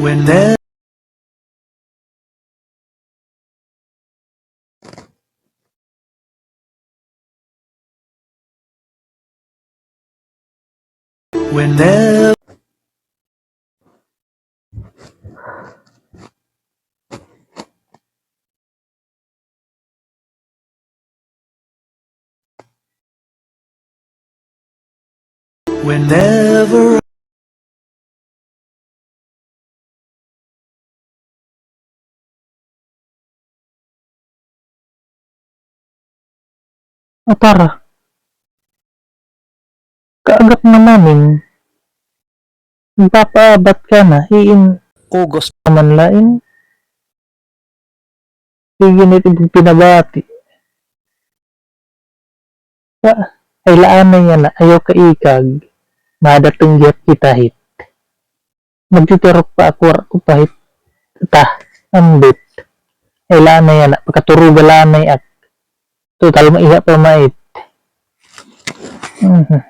when there when there whenever O tara. Kaagap na namin. Magpapaabat ka na. Iin August naman lain. Sige nito yung pinabati. Ah, ay laan na yan na ayaw ka ikag. Madatong gyat kita hit. Magtiturok pa ako ko pahit. Ta, ambit. Ay laan na yan na pagkaturuga laan na at. Total maiha pa mait. Mhm.